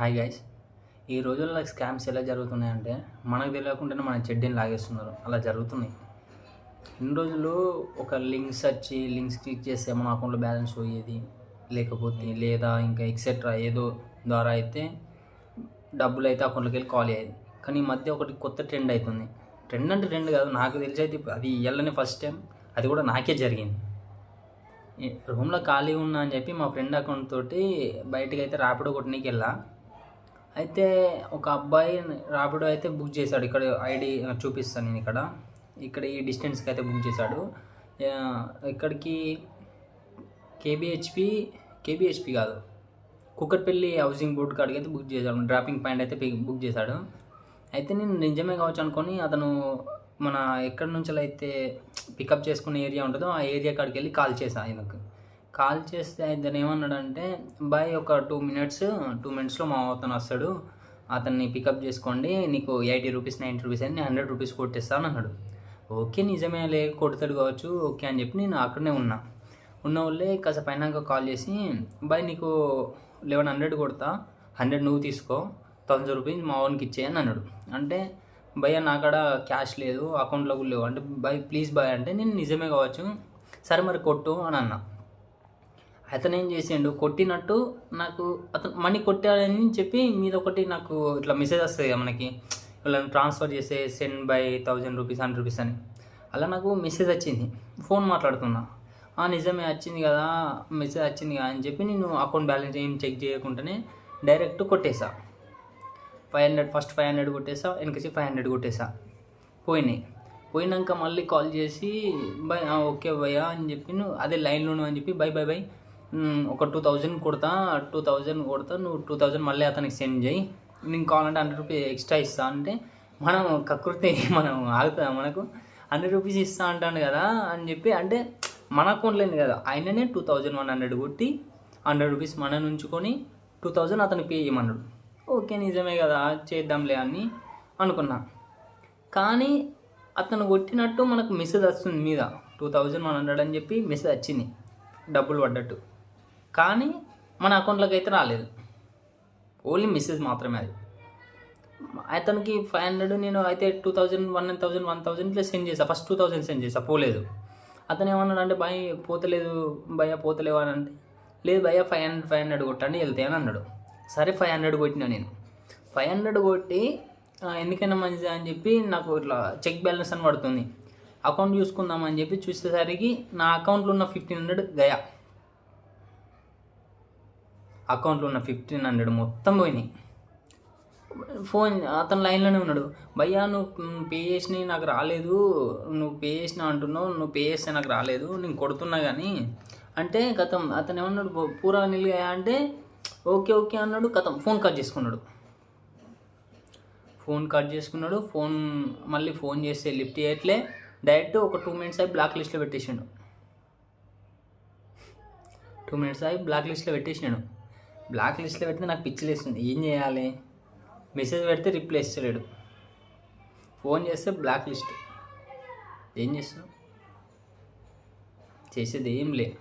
Hi guys ఈ రోజుల్లో scams ఎలా జరుగుతున్నాయంటే మనకు తెలియకుండానే మన చెడ్డీని లాగేస్తున్నారు. అలా జరుగుతున్నాయి. ఇన్ని రోజులు ఒక లింక్స్ వచ్చి లింక్స్ క్లిక్ చేస్తే మన అకౌంట్లో బ్యాలెన్స్ పోయేది లేకపోతే లేదా ఇంకా ఎక్సెట్రా ఏదో ద్వారా అయితే డబ్బులు అయితే అకౌంట్లోకి వెళ్ళి కాల్ అయ్యేది కానీ ఈ మధ్య ఒకటి కొత్త ట్రెండ్ అవుతుంది ట్రెండ్ అంటే ట్రెండ్ కాదు. నాకు తెలిసి అయితే అది ఇవ్వాలని ఫస్ట్ టైం అది కూడా నాకే జరిగింది. రూమ్లో ఖాళీ ఉన్నా అని చెప్పి మా ఫ్రెండ్ అకౌంట్ తోటి బయటకు అయితే ర్యాపిడో కొట్టనీకి వెళ్ళా. అయితే ఒక అబ్బాయి రాపిడో అయితే బుక్ చేశాడు. ఇక్కడ ఐడి చూపిస్తాను నేను ఇక్కడ. ఇక్కడ ఈ డిస్టెన్స్కి అయితే బుక్ చేశాడు. ఇక్కడికి కేబిహెచ్పి కేబిహెచ్పి కాదు. కుక్కట్పల్లి హౌసింగ్ బోర్డు కాడికి అయితే బుక్ చేశాడు. డ్రాపింగ్ పాయింట్ అయితే బుక్ చేశాడు. అయితే నేను నిజమే కావచ్చు అనుకొని అతను మన ఎక్కడి నుంచి అయితే పికప్ చేసుకునే ఏరియా ఉంటుందో ఆ ఏరియా కాడికి వెళ్ళి కాల్ చేశాను ఆయనకు. కాల్ చేస్తే ఆయన ఏమన్నాడంటే బాయ్ ఒక టూ మినిట్స్ టూ మినిట్స్లో మా అతను వస్తాడు. అతన్ని పికప్ చేసుకోండి. నీకు ఎయిటీ రూపీస్ నైంటీ రూపీస్ అని హండ్రెడ్ రూపీస్ కొట్టేస్తాను అన్నాడు. ఓకే నిజమే లే కొడతాడు కావచ్చు. ఓకే అని చెప్పి నేను అక్కడనే ఉన్నా. ఉన్న వాళ్ళే కాసేపు అయినాక కాల్ చేసి బాయ్ నీకు లెవెన్ హండ్రెడ్ కొడతా. హండ్రెడ్ నువ్వు తీసుకో. థౌసండ్ రూపీస్ మా ఓన్కి ఇచ్చేయని అన్నాడు. అంటే భయ్య నాకాడ క్యాష్ లేదు. అకౌంట్లో కూడా లేవు. అంటే బాయ్ ప్లీజ్ బాయ్ అంటే నేను నిజమే కావచ్చు. సరే మరి కొట్టు అని అన్నా. అతను ఏం చేసిండు? కొట్టినట్టు నాకు అతను మనీ కొట్టాడని చెప్పి మీద ఒకటి నాకు ఇట్లా మెసేజ్ వస్తుంది కదా మనకి. ఇలా ట్రాన్స్ఫర్ చేసే send by thousand rupees hundred rupees అని. అలా నాకు మెసేజ్ వచ్చింది. ఫోన్ మాట్లాడుతున్నా. "ఆ, నిజమే వచ్చింది కదా మెసేజ్ వచ్చింది కదా అని చెప్పి నేను అకౌంట్ బ్యాలెన్స్ ఏం చెక్ చేయకుండానే direct కొట్టేసా. Five hundred first five hundred కొట్టేసా వెనకసి ఫైవ్ హండ్రెడ్ కొట్టేసా. పోయినాయి. పోయినాక మళ్ళీ కాల్ చేసి బై ఓకే భయ్యా అని చెప్పి నువ్వు అదే లైన్లోను అని చెప్పి బై బై బై ఒక టూ థౌజండ్ కొడతా టూ థౌజండ్ కొడతా నువ్వు టూ థౌజండ్ మళ్ళీ అతనికి సెండ్ చేయి. నేను కావాలంటే హండ్రెడ్ రూపీస్ ఎక్స్ట్రా ఇస్తా అంటే మనం కకృతి మనం ఆగుతుందా మనకు? హండ్రెడ్ రూపీస్ ఇస్తా అంటాను కదా అని చెప్పి అంటే మన అకౌంట్లో కదా ఆయననే టూ థౌజండ్ వన్ హండ్రెడ్ కొట్టి హండ్రెడ్ రూపీస్ మన ఉంచుకొని టూ థౌజండ్ అతను పే చేయమన్నాడు. ఓకే నిజమే కదా చేద్దాంలే అని అనుకున్నా. కానీ అతను కొట్టినట్టు మనకు మెసేజ్ వస్తుంది మీద. టూ థౌజండ్ వన్ హండ్రెడ్ అని చెప్పి మెసేజ్ వచ్చింది డబ్బులు పడ్డట్టు. కానీ మన అకౌంట్లోకి అయితే రాలేదు. ఓన్లీ మెసేజ్ మాత్రమే అది. అతనికి ఫైవ్ హండ్రెడ్ నేను అయితే two thousand one thousand one thousand ఇట్లా సెండ్ చేసా. ఫస్ట్ టూ థౌజండ్ సెండ్ చేసా. పోలేదు. అతను ఏమన్నాడు అంటే భయ పోతలేదు. భయ పోతలేవు అని అంటే లేదు భయ ఫైవ్ హండ్రెడ్ ఫైవ్ హండ్రెడ్ కొట్టండి వెళ్తే అని అన్నాడు. సరే ఫైవ్ హండ్రెడ్ కొట్టినా నేను. ఫైవ్ హండ్రెడ్ కొట్టి ఎందుకైనా మంచిది అని చెప్పి నాకు ఇట్లా చెక్ బ్యాలెన్స్ అని పడుతుంది. అకౌంట్ చూసుకుందాం అని చెప్పి చూసేసరికి నా అకౌంట్లో ఉన్న ఫిఫ్టీన్ హండ్రెడ్ గయా. అకౌంట్లో ఉన్న ఫిఫ్టీన్ హండ్రెడ్ మొత్తం పోయినాయి. ఫోన్ అతను లైన్లోనే ఉన్నాడు. భయ్యా నువ్వు పే చేసినవి నాకు రాలేదు. నువ్వు పే చేసిన అంటున్నావు. నువ్వు పే చేస్తే నాకు రాలేదు. నేను కొడుతున్నా కానీ అంటే గతం అతను ఏమన్నాడు? పూరా నిలిగా అంటే ఓకే ఓకే అన్నాడు. గతం ఫోన్ కట్ చేసుకున్నాడు. ఫోన్ కట్ చేసుకున్నాడు. ఫోన్ మళ్ళీ ఫోన్ చేస్తే లిఫ్ట్ చేయట్లే. డైరెక్ట్ ఒక టూ మినిట్స్ అయి బ్లాక్ లిస్ట్లో పెట్టేసిండు. టూ మినిట్స్ అయి బ్లాక్ లిస్ట్లో పెట్టేసినాడు బ్లాక్ లిస్ట్లో పెడితే నాకు పిచ్చి లేస్తుంది. ఏం చేయాలి? మెసేజ్ పెడితే రిప్లై ఇస్తలేడు. ఫోన్ చేస్తే బ్లాక్ లిస్ట్. ఏం చేస్తావు? చేసేది ఏం లే.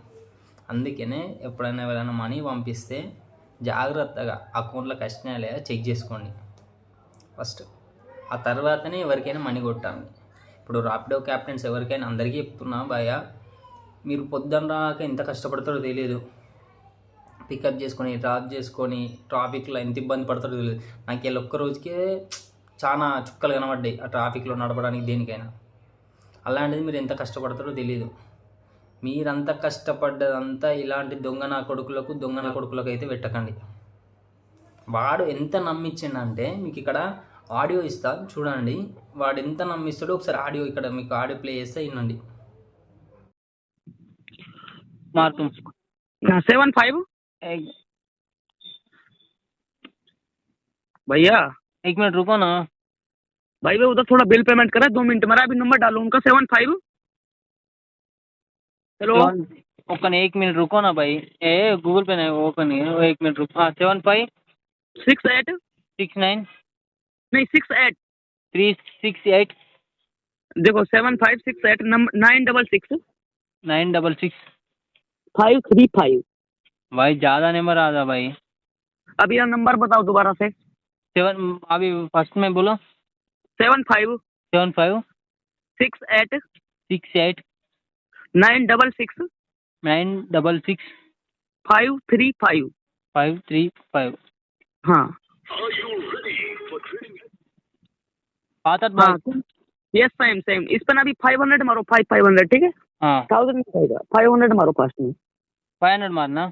అందుకనే ఎప్పుడైనా ఎవరైనా మనీ పంపిస్తే జాగ్రత్తగా అకౌంట్లో కష్టమే లేదా చెక్ చేసుకోండి. ఫస్ట్ ఆ తర్వాతనే ఎవరికైనా మనీ కొట్టాలి. ఇప్పుడు రాపిడో క్యాప్టెన్స్ ఎవరికైనా అందరికీ చెప్తున్నా భయ మీరు పొద్దున్న రాక ఎంత కష్టపడతారో తెలియదు. పికప్ చేసుకొని డ్రాప్ చేసుకొని ట్రాఫిక్లో ఎంత ఇబ్బంది పడతాడో తెలియదు నాకు వీళ్ళు ఒక్క రోజుకే చాలా చుక్కలు కనబడ్డాయి ఆ ట్రాఫిక్లో నడపడానికి దేనికైనా. అలాంటిది మీరు ఎంత కష్టపడతారో తెలియదు మీరంత కష్టపడ్డదంతా ఇలాంటి దొంగ నా కొడుకులకు దొంగ నా కొడుకులకు అయితే పెట్టకండి. వాడు ఎంత నమ్మించిండంటే మీకు ఇక్కడ ఆడియో ఇస్తా చూడండి. వాడు ఎంత నమ్మిస్తాడో ఒకసారి ఆడియో ఇక్కడ మీకు ఆడియో ప్లే చేస్తే వినండి. సెవెన్ ఫైవ్ एक भैया एक मिनट रुको ना। भाई वे उधर थोड़ा बिल पेमेंट करा दो मिनट मेरा अभी नंबर डालो उनका सेवन फाइव। हेलो। ओपन एक मिनट रुको ना भाई। ए गूगल पे नहीं ओपन है वो एक मिनट रुको। हाँ seven five. Six eight. Six nine. नहीं six eight. Three six eight. देखो seven five six eight number nine double six. Nine double six. Five three five. भाई ज़्यादा नंबर आ था भाई। अभी यार नंबर बताओ दोबारा से। सेवन अभी फ़र्स्ट में बोलो। Seven five seven five six eight six eight nine double six nine double six five three five five three five हाँ। भाई हाँ यस सेम सेम इस पर ना अभी फाइव हंड्रेड मारो फाइव फाइव हंड्रेड ठीक है? हाँ। थाउज़ेंड फाइव हंड्रेड मारो फास्ट में। फाइव हंड्रेड मारना।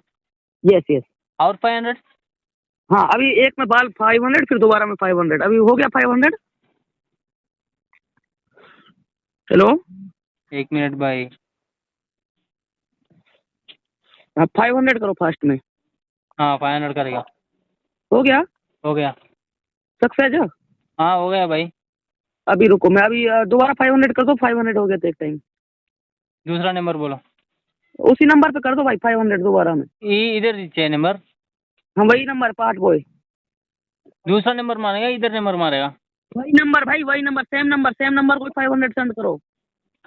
यस यस और फाइव हंड्रेड हाँ अभी एक में बाल फाइव हंड्रेड फिर दोबारा में फाइव हंड्रेड अभी हो गया फाइव हंड्रेड हेलो एक मिनट भाई। हाँ फाइव हंड्रेड करो फास्ट में। हाँ फाइव हंड्रेड करेगा हो गया? हो गया। सक्सेस है? हाँ हो गया भाई। अभी रुको मैं अभी दोबारा फाइव हंड्रेड कर दो फाइव हंड्रेड हो गया था एक टाइम दूसरा नंबर बोलो। उसी नंबर पे कर दो भाई फाइव हंड्रेड दोबारा में। इधर चाहिए नंबर। हाँ वही नंबर पार्ट बॉय दूसरा नंबर मारेगा इधर नंबर मारेगा। वही नंबर भाई वही number same number same number को फाइव हंड्रेड सेंड करो।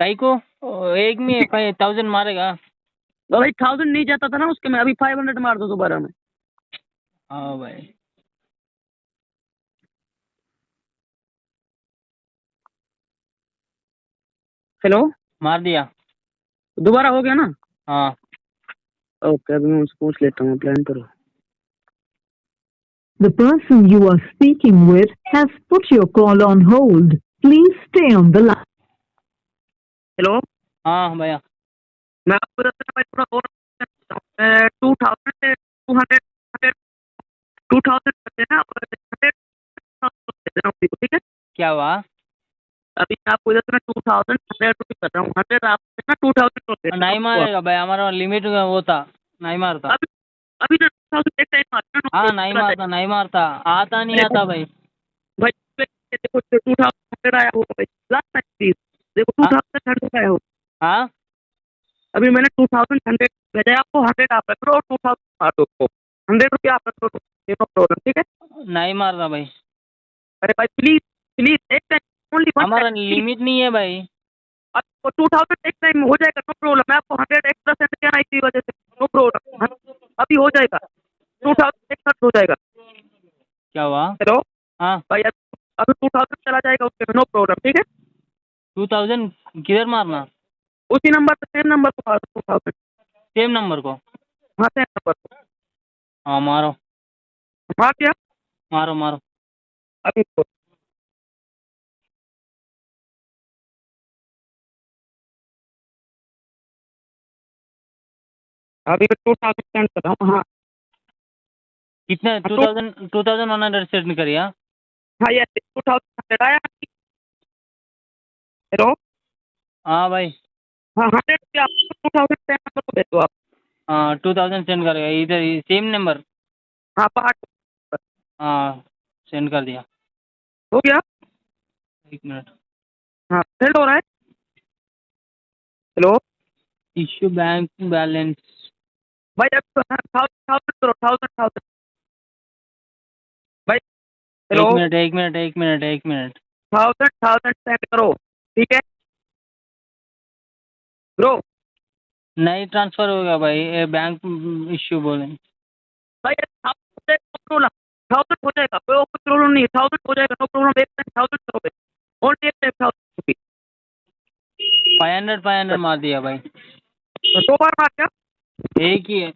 कई को? एक में फाइव थाउज़ेंड मारेगा। तो भाई थाउज़ेंड नहीं जाता था ना उसके में अभी फाइव हंड्रेड मार दो दोबारा में। हाँ भाई। हेलो मार दिया। दोबारा हो गया ना? हाँ ओके अभी मैं उससे पूछ लेता हूँ प्लान करो The person you are speaking with has put your call on hold. Please stay on the line. Hello हाँ भैया मैं आपको दस भाई थोड़ा और two thousand two hundred hundred two thousand करते हैं और हंड्रेड देना उसी को ठीक है क्या हुआ अभी आपको इधर से टू थाउज़ेंड हंड्रेड रुपीज़ कर रहा हूँ। हंड्रेड आप ना टू थाउज़ेंड नहीं मारेगा भाई हमारा लिमिट वो था नहीं मारता। अभी अभी ना टू थाउज़ेंड एक टाइम हाँ नहीं मारता नहीं मारता। आता नहीं आता भाई। भाई देखो टू थाउज़ेंड हंड्रेड आया होगा भाई। लास्ट टाइम प्लीज़ देखो टू थाउज़ेंड हंड्रेड आया हो हाँ। अभी मैंने टू थाउज़ेंड हंड्रेड भेजा आपको हंड्रेड आप रख लो और टू थाउज़ेंड मार दो हंड्रेड रुपया आप रख लो नो प्रॉब्लम ठीक है? नहीं मारता भाई। अरे भाई प्लीज़ प्लीज़ एक टाइम ओनली हमारा लिमिट नहीं है भाई। आपको टू थाउज़ेंड एक टाइम हो जाएगा नो प्रॉब्लम मैं आपको हंड्रेड एक्स्ट्रा सेंड किया ना इसी वजह से। नो प्रॉब्लम अभी हो जाएगा। टू थाउज़ेंड एक हो जाएगा। क्या हुआ? हेलो हाँ। भाई अभी टू थाउज़ेंड चला जाएगा उसके नो प्रॉब्लम ठीक है? टू थाउज़ेंड किधर मारना? उसी नंबर पे सेम नंबर को मार टू थाउज़ेंड सेम नंबर को? हाँ सेम नंबर को हाँ मारो। मार दिया? मारो मारो। अभी अभी टू थाउज़ेंड सेंड कर रहा हूँ। हाँ कितना two thousand two thousand one hundred send करिए हाँ? हाँ ये टू थाउज़ेंड हंड्रेड आया। हेलो हाँ भाई। हाँ हंड्रेड रुपया टू थाउज़ेंड सेंड नंबर को भेज दो आप। हाँ टू थाउज़ेंड सेंड करेगा इधर सेम नंबर हाँ पाँच हाँ सेंड कर दिया। हो गया? एक मिनट। हाँ सेंड हो रहा है? हेलो इश्यू बैंक बैलेंस भाई अब थाउज़ेंड थाउज़ेंड करो थाउज़ेंड थाउज़ेंड भाई हेलो एक मिनट एक मिनट एक मिनट एक मिनट। थाउज़ेंड थाउज़ेंड सेंड करो ठीक है? ब्रो नहीं ट्रांसफ़र होगा भाई ये बैंक इश्यू बोले। भाई थाउज़ेंड हो जाएगा कोई प्रॉब्लम नहीं थाउज़ेंड हो जाएगा नो प्रॉब्लम एक टाइम थाउज़ेंड करो भाई ओनली एक time thousand rupees five hundred five hundred मार दिया भाई। दो बार मार क्या एक ही है।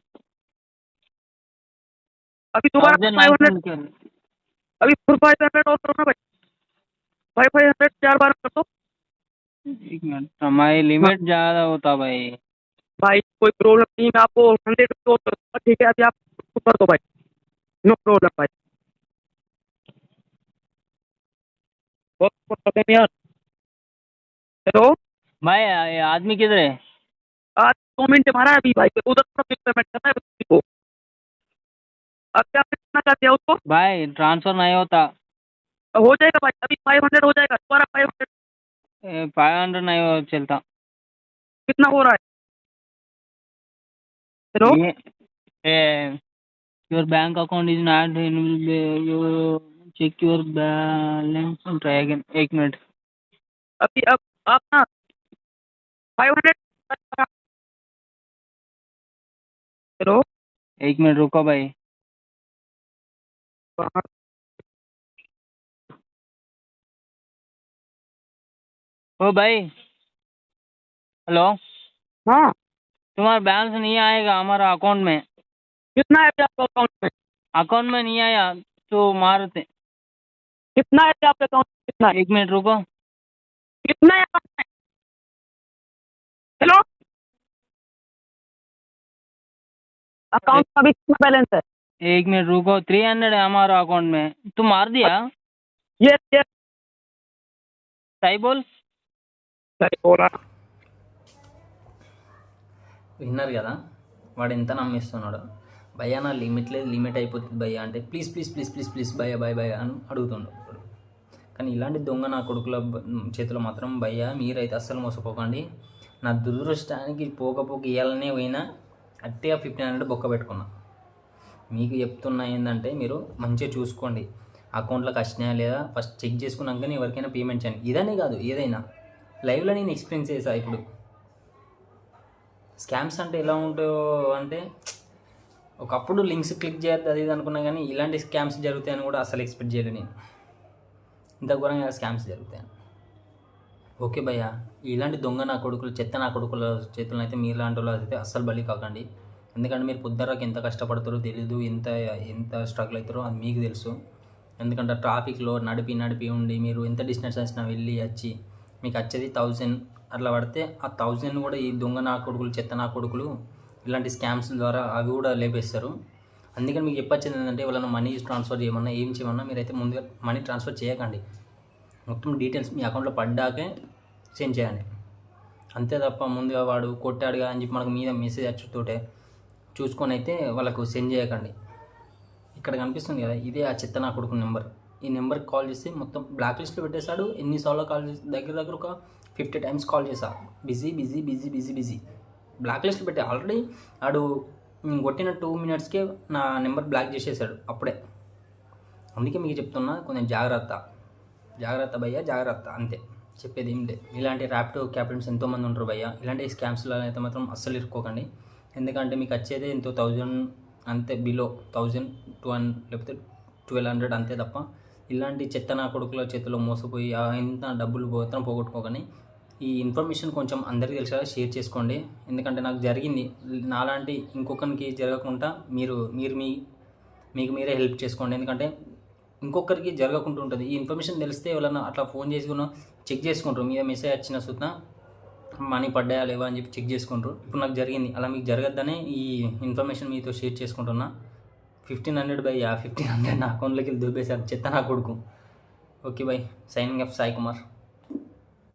अभी दोबारा फाइव हंड्रेड अभी फोर फाइव हंड्रेड और करो ना भाई। फाइव फाइव हंड्रेड चार बार कर दो। एक मिनट हमारी लिमिट ज़्यादा होता भाई। भाई कोई प्रॉब्लम नहीं मैं आपको हंड्रेड करूँगा ठीक है? अभी आप कर दो भाई। नो प्रॉब्लम भाई। हेलो भाई आदमी किधर है? आज दो मिनट मारा है अभी भाई उधर पेमेंट करना है। अब क्या करना चाहते हैं उसको? भाई ट्रांसफ़र नहीं होता। हो जाएगा भाई अभी फाइव हंड्रेड हो जाएगा दोबारा फाइव हंड्रेड फाइव हंड्रेड नहीं हो चलता। कितना हो रहा है? हेलो ये your bank account is not you check your balance try again एक मिनट अभी अब आप ना फाइव हंड्रेड हेलो एक मिनट रुको भाई। ओ भाई। हेलो हाँ। तुम्हारा बैलेंस नहीं आएगा हमारा अकाउंट में। कितना है आपका अकाउंट में? अकाउंट में नहीं आया तो मारते कितना है आपके अकाउंट में? कितना है? एक मिनट रुको। कितना है अकाउंट में? हेलो अकाउंट में अभी कितना बैलेंस है? एक मिनट रुको थ्री हंड्रेड है हमारा अकाउंट में तुम मार दिया ये ये सही बोल सही बोला విన్నారు కదా వాడు ఎంత నమ్మిస్తున్నాడు భయ్యా నా లిమిట్ లేదు లిమిట్ అయిపోతుంది భయ్యా అంటే please please please please please భయ్యా భయ భయ అని అడుగుతుండు ఇప్పుడు. కానీ ఇలాంటి దొంగ నా కొడుకుల బ- చేతిలో మాత్రం భయ్యా మీరైతే అస్సలు మోసపోకండి నా దురదృష్టానికి పోకపోక ఇవ్వాలనే పోయినా అట్టిగా ఫిఫ్టీన్ హండ్రెడ్ బొక్క పెట్టుకున్నా మీకు చెప్తున్నా ఏంటంటే మీరు మంచిగా చూసుకోండి. అకౌంట్లోకి వచ్చినాయా లేదా? ఫస్ట్ చెక్ చేసుకున్నాకనే ఎవరికైనా పేమెంట్ చేయండి. ఇదనే కాదు ఏదైనా. లైవ్లో నేను ఎక్స్పీరియన్స్ చేసా ఇప్పుడు. స్కామ్స్ అంటే ఎలా ఉంటాయో అంటే ఒకప్పుడు లింక్స్ క్లిక్ చేయద్దు అది ఇది అనుకున్నా కానీ ఇలాంటి స్కామ్స్ జరుగుతాయని కూడా అసలు ఎక్స్పెక్ట్ చేయలేదు నేను. ఇంత ఘోరంగా స్కామ్స్ జరుగుతాయని. ఓకే భయ్య ఇలాంటి దొంగ నా కొడుకులు చెత్త నా కొడుకుల చేతుల్లో అయితే మీరు వాళ్ళు అయితే అస్సలు బలి కాకండి. ఎందుకంటే మీరు పొద్దురకు ఎంత కష్టపడతారో తెలియదు ఎంత ఎంత స్ట్రగుల్ అవుతారో అది మీకు తెలుసు. ఎందుకంటే ట్రాఫిక్లో నడిపి నడిపి ఉండి మీరు ఎంత డిస్టెన్స్ వచ్చినా వెళ్ళి వచ్చి మీకు వచ్చేది థౌజండ్ అట్లా పడితే ఆ థౌజండ్ కూడా ఈ దొంగ నా కొడుకులు చెత్త నా కొడుకులు ఇలాంటి స్కామ్స్ ద్వారా అవి కూడా లేపేస్తారు. అందుకని మీకు చెప్పొచ్చింది ఏంటంటే వాళ్ళని మనీ ట్రాన్స్ఫర్ చేయమన్నా ఏం చేయమన్నా మీరైతే ముందుగా మనీ ట్రాన్స్ఫర్ చేయకండి. మొత్తం డీటెయిల్స్ మీ అకౌంట్లో పడ్డాకే సెండ్ చేయండి. అంతే తప్ప ముందుగా వాడు కొట్టాడుగా అని చెప్పి మనకు మీద మెసేజ్ వచ్చుతుంటే చూసుకొని అయితే వాళ్ళకు సెండ్ చేయకండి. ఇక్కడ కనిపిస్తుంది కదా ఇదే ఆ చెత్త నా కొడుకు నెంబర్. ఈ నెంబర్కి కాల్ చేస్తే మొత్తం బ్లాక్ లిస్ట్లో పెట్టేశాడు. ఎన్నిసార్లు కాల్ చేసి దగ్గర దగ్గర ఒక ఫిఫ్టీ టైమ్స్ కాల్ చేశా. Busy busy busy busy busy black లిస్ట్లో పెట్టా ఆల్రెడీ ఆడు నేను కొట్టిన టూ మినిట్స్కే నా నెంబర్ బ్లాక్ చేసేసాడు అప్పుడే. అందుకే మీకు చెప్తున్నా కొంచెం జాగ్రత్త. జాగ్రత్త భయ్య జాగ్రత్త అంతే. చెప్పేది ఏం లేదు. ఇలాంటి ర్యాప్టో క్యాపిటల్స్ ఎంతోమంది ఉంటారు భయ్య. ఇలాంటి స్కామ్స్లో అయితే మాత్రం అస్సలు ఇరుక్కోకండి. ఎందుకంటే మీకు వచ్చేది ఎంతో థౌజండ్ అంతే బిలో థౌజండ్ టూ హండ్రెడ్ లేకపోతే ట్వెల్వ్ హండ్రెడ్ అంతే తప్ప ఇలాంటి చెత్త నా కొడుకుల చేతిలో మోసపోయి ఆ ఎంత డబ్బులు పోతాం పోగొట్టుకోకని ఈ ఇన్ఫర్మేషన్ కొంచెం అందరికీ తెలిసేలా షేర్ చేసుకోండి. ఎందుకంటే నాకు జరిగింది. నాలాంటి ఇంకొకరికి జరగకుండా మీరు మీరు మీ మీకు మీరే హెల్ప్ చేసుకోండి. ఎందుకంటే ఇంకొకరికి జరగకుండా ఉంటుంది. ఈ ఇన్ఫర్మేషన్ తెలిస్తే ఎవరైనా అట్లా ఫోన్ చేసుకున్నా చెక్ చేసుకుంటారు. మీద మెసేజ్ వచ్చిన సుత్న మనీ పడ్డాయా లేవా అని చెప్పి చెక్ చేసుకుంటారు. ఇప్పుడు నాకు జరిగింది. అలా మీకు జరగద్దనే ఈ ఇన్ఫర్మేషన్ మీతో షేర్ చేసుకుంటున్నా. Fifteen hundred by fifteen hundred నా అకౌంట్లోకి వెళ్ళి దూపేశారు చెత్త నా కొడుకు. Okay bye. Signing off Sai Kumar.